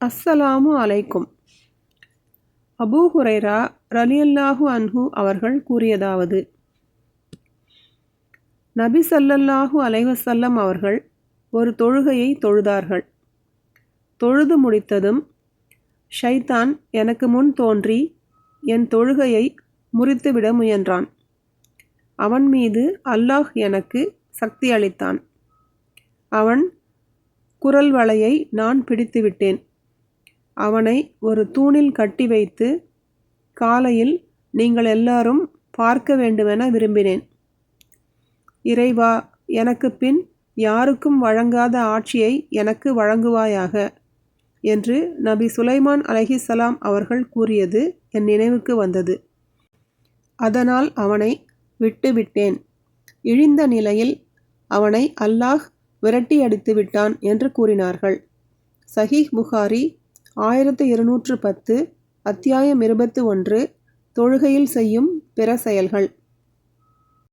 அஸ்ஸலாமு அலைக்கும். அபூ ஹுரைரா ரலியல்லாஹு அன்ஹு அவர்கள் கூறியதாவது நபி சல்லல்லாஹு அலைவசல்லம் அவர்கள் ஒரு தொழுகையை தொழுதார்கள். தொழுது முடித்ததும் ஷைத்தான் எனக்கு முன் தோன்றி என் தொழுகையை முறித்துவிட முயன்றான். அவன் மீது அல்லாஹ் எனக்கு சக்தி அளித்தான். அவன் குரல் வளையை நான் பிடித்துவிட்டேன் அவனை ஒரு தூணில் கட்டி வைத்து காலையில் நீங்கள் எல்லாரும் பார்க்க வேண்டுமென விரும்பினேன். இறைவா எனக்கு பின் யாருக்கும் வழங்காத ஆட்சியை எனக்கு வழங்குவாயாக என்று நபி சுலைமான் அலஹிசலாம் அவர்கள் கூறியது என் நினைவுக்கு வந்தது. அதனால் அவனை விட்டுவிட்டேன். இழிந்த நிலையில் அவனை அல்லாஹ் விரட்டி அடித்து விட்டான் என்று கூறினார்கள். சஹீஹ் புகாரி ஆயிரத்து இருநூற்று பத்து அத்தியாயம் இருபத்து ஒன்று தொழுகையில் செய்யும் பிற செயல்கள்.